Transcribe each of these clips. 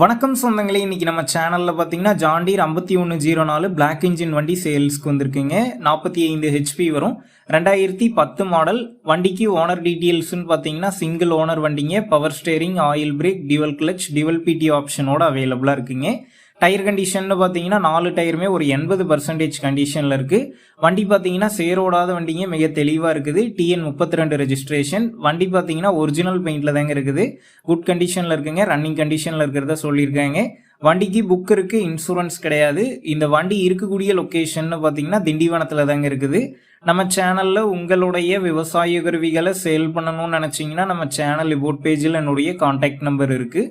வணக்கம் சொந்தங்களே இன்றைக்கி நம்ம சேனலில் பார்த்தீங்கன்னா ஜாண்டீர் ஐம்பத்தி ஒன்று ஜீரோ நாலு பிளாக் இன்ஜின் வண்டி சேல்ஸ்க்கு வந்திருக்குங்க. நாற்பத்தி ஐந்து ஹெச்பி வரும். ரெண்டாயிரத்தி பத்து மாடல் வண்டிக்கு ஓனர் டீட்டெயில்ஸ்னு பார்த்தீங்கன்னா சிங்கிள் ஓனர் வண்டிங்க. Power steering oil brake dual clutch dual பிடி ஆப்ஷனோட அவைலபிளாக இருக்குங்க. டயர் கண்டிஷன்னு பார்த்தீங்கன்னா நாலு டயருமே ஒரு எண்பது பர்சன்டேஜ் கண்டிஷனில் இருக்குது வண்டி பார்த்தீங்கன்னா சேரோடாத வண்டிங்க மிக தெளிவாக இருக்குது. டிஎன் முப்பத்தி ரெண்டு ரெஜிஸ்ட்ரேஷன் வண்டி பார்த்தீங்கன்னா ஒரிஜினல் பெயிண்டில் தாங்க இருக்குது. குட் கண்டிஷனில் இருக்குங்க. ரன்னிங் கண்டிஷனில் இருக்கிறத சொல்லியிருக்காங்க. வண்டிக்கு புக் இருக்குது இன்சூரன்ஸ் கிடையாது. இந்த வண்டி இருக்கக்கூடிய லொக்கேஷன் பார்த்தீங்கன்னா திண்டிவனத்தில் தாங்க இருக்குது. நம்ம சேனலில் உங்களுடைய விவசாய கருவிகளை சேல் பண்ணணும்னு நினச்சிங்கன்னா நம்ம சேனல் ரிப்போர்ட் பேஜில் என்னுடைய காண்டாக்ட் நம்பர் இருக்குது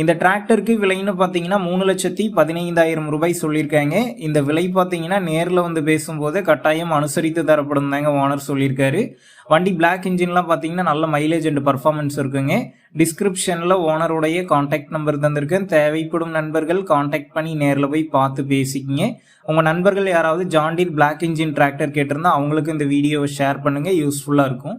இந்த டிராக்டருக்கு விலைன்னு பார்த்தீங்கன்னா மூணு லட்சத்தி பதினைந்தாயிரம் ரூபாய் சொல்லியிருக்காங்க. இந்த விலை பார்த்தீங்கன்னா நேரில் வந்து பேசும்போது கட்டாயம் அனுசரித்து தரப்படும் தாங்க ஓனர் சொல்லியிருக்காரு. வண்டி பிளாக் இன்ஜின்லாம் பார்த்தீங்கன்னா நல்ல மைலேஜ் அண்ட் பர்ஃபார்மன்ஸ் இருக்குங்க. டிஸ்கிரிப்ஷனில் ஓனருடைய காண்டாக்ட் நம்பர் தந்திருக்கேன். தேவைப்படும் நண்பர்கள் காண்டாக்ட் பண்ணி நேரில் போய் பார்த்து பேசிக்கிங்க. உங்கள் நண்பர்கள் யாராவது ஜாண்டீர் பிளாக் இன்ஜின் டிராக்டர் கேட்டிருந்தா அவங்களுக்கு இந்த வீடியோவை ஷேர் பண்ணுங்கள் யூஸ்ஃபுல்லாக இருக்கும்.